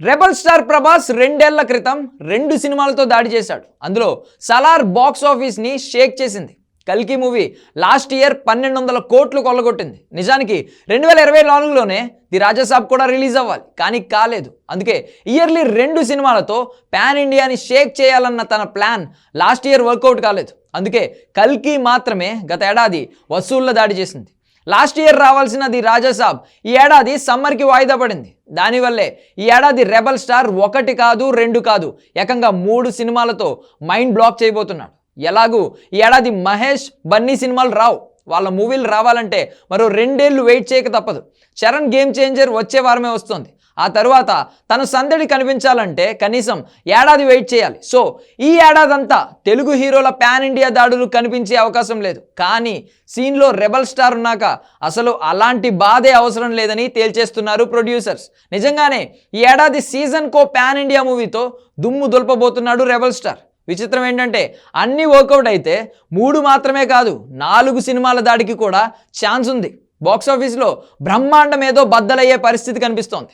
Rebel star Prabhas రెండేళ్ళ క్రితం రెండు సినిమాలతో దాడి చేశాడు. అందులో సలార్ బాక్స్ ఆఫీస్ని షేక్ చేసింది. కల్కి మూవీ లాస్ట్ ఇయర్ పన్నెండు వందల కోట్లు కొల్లగొట్టింది. నిజానికి రెండు వేల ఇరవై నాలుగులోనే ది రాజాసాబ్ కూడా రిలీజ్ అవ్వాలి. కానీ కాలేదు. అందుకే ఇయర్లీ రెండు సినిమాలతో పాన్ ఇండియాని షేక్ చేయాలన్న తన ప్లాన్ లాస్ట్ ఇయర్ వర్కౌట్ కాలేదు. అందుకే కల్కి మాత్రమే గత ఏడాది వసూళ్ళ దాడి చేసింది. లాస్ట్ ఇయర్ రావాల్సినది రాజాసాబ్ ఈ ఏడాది సమ్మర్కి వాయిదా పడింది. దానివల్లే ఈ ఏడాది రెబల్ స్టార్ ఒకటి కాదు రెండు కాదు ఏకంగా మూడు సినిమాలతో మైండ్ బ్లాక్ చేయబోతున్నాడు. ఎలాగూ ఈ ఏడాది మహేష్ బన్నీ సినిమాలు రావు. వాళ్ళ మూవీలు రావాలంటే మరో రెండేళ్ళు వెయిట్ చేయక తప్పదు. చరణ్ గేమ్ చేంజర్ వచ్చే వారమే వస్తుంది. ఆ తర్వాత తను సందడి కనిపించాలంటే కనీసం ఏడాది వెయిట్ చేయాలి. సో ఈ ఏడాదంతా తెలుగు హీరోల పాన్ ఇండియా దాడులు కనిపించే అవకాశం లేదు. కానీ సీన్లో రెబల్ స్టార్ ఉన్నాక అసలు అలాంటి బాధే అవసరం లేదని తేల్చేస్తున్నారు ప్రొడ్యూసర్స్. నిజంగానే ఈ ఏడాది సీజన్ కో పాన్ ఇండియా మూవీతో దుమ్ము దులపబోతున్నాడు రెబల్ స్టార్. విచిత్రం ఏంటంటే అన్ని వర్కౌట్ అయితే మూడు మాత్రమే కాదు నాలుగు సినిమాల దాడికి కూడా ఛాన్స్ ఉంది. బాక్స్ ఆఫీస్లో బ్రహ్మాండం ఏదో బద్దలయ్యే పరిస్థితి కనిపిస్తోంది.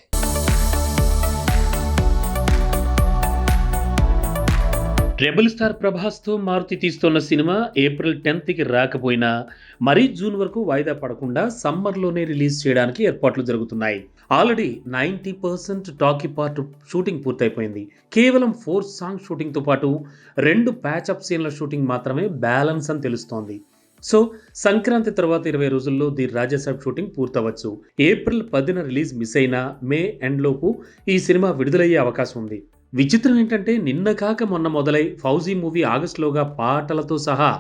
ట్రెబుల్ స్టార్ ప్రభాస్తో మారుతి తీస్తున్న సినిమా ఏప్రిల్ టెన్త్కి రాకపోయినా మరీ జూన్ వరకు వాయిదా పడకుండా సమ్మర్లోనే రిలీజ్ చేయడానికి ఏర్పాట్లు జరుగుతున్నాయి. Already ninety percent talkie part shooting పూర్తయిపోయింది. కేవలం ఫోర్ సాంగ్ షూటింగ్తో పాటు రెండు ప్యాచప్ సీన్ల షూటింగ్ మాత్రమే బ్యాలెన్స్ అని తెలుస్తోంది. సో సంక్రాంతి తర్వాత ఇరవై రోజుల్లో ది రాజాసాబ్ షూటింగ్ పూర్తవచ్చు. ఏప్రిల్ పదిన రిలీజ్ మిస్ అయినా మే ఎండ్లోపు ఈ సినిమా విడుదలయ్యే అవకాశం ఉంది. విచిత్రం ఏంటంటే నిన్న కాక మొన్న మొదలై ఫౌజీ మూవీ ఆగస్టులోగా పాటలతో సహా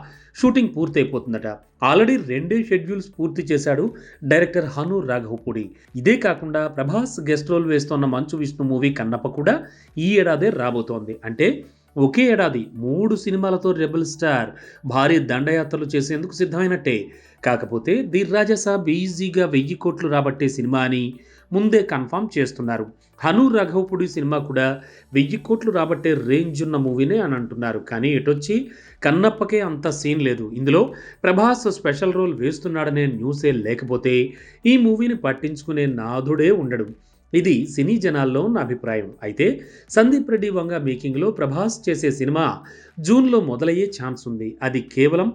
షూటింగ్ పూర్తయిపోతుందట. ఆల్రెడీ రెండే షెడ్యూల్స్ పూర్తి చేశాడు డైరెక్టర్ హను రాఘవపూడి. ఇదే కాకుండా ప్రభాస్ గెస్ట్ రోల్ వేస్తున్న మంచు విష్ణు మూవీ కన్నప్ప కూడా ఈ ఏడాదే రాబోతోంది. అంటే ఒకే ఏడాది మూడు సినిమాలతో రెబల్ స్టార్ భారీ దండయాత్రలు చేసేందుకు సిద్ధమైనట్టే. కాకపోతే ది రాజాసాబ్ ఈజీగా వెయ్యి కోట్లు రాబట్టే సినిమా అని ముందే కన్ఫామ్ చేస్తున్నారు. హను రాఘవపుడి సినిమా కూడా వెయ్యి కోట్లు రాబట్టే రేంజ్ ఉన్న మూవీనే అని అంటున్నారు. కానీ ఎటొచ్చి? కన్నప్పకే అంత సీన్ లేదు. ఇందులో ప్రభాస్ స్పెషల్ రోల్ వేస్తున్నాడనే న్యూసే లేకపోతే ఈ మూవీని పట్టించుకునే నాథుడే ఉండడు. ఇది సినీ జనాల్లో ఉన్న అభిప్రాయం. అయితే సందీప్ రెడ్డి వంగ మేకింగ్లో ప్రభాస్ చేసే సినిమా జూన్లో మొదలయ్యే ఛాన్స్ ఉంది. అది కేవలం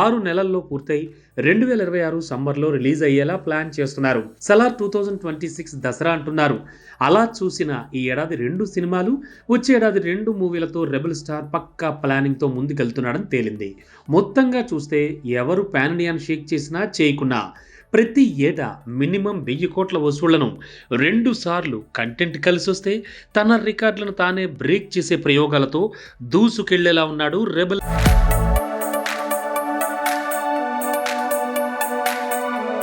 ఆరు నెలల్లో పూర్తయి రెండు వేల ఇరవై ఆరు సమ్మర్లో రిలీజ్ అయ్యేలా ప్లాన్ చేస్తున్నారు. Salaar two thousand twenty six Dasara అంటున్నారు. అలా చూసిన ఈ ఏడాది రెండు సినిమాలు వచ్చే ఏడాది రెండు మూవీలతో రెబల్ స్టార్ పక్కా ప్లానింగ్తో ముందుకెళ్తున్నాడని తేలింది. మొత్తంగా చూస్తే ఎవరు పాన్ ఇండియాను షేక్ చేసినా చేయకున్నా ప్రతి ఏటా మినిమం వెయ్యి కోట్ల వసూళ్ళను రెండు సార్లు కంటెంట్ కలిసి వస్తే తన రికార్డులను తానే బ్రేక్ చేసే ప్రయోగాలతో దూసుకెళ్ళేలా ఉన్నాడు రెబల్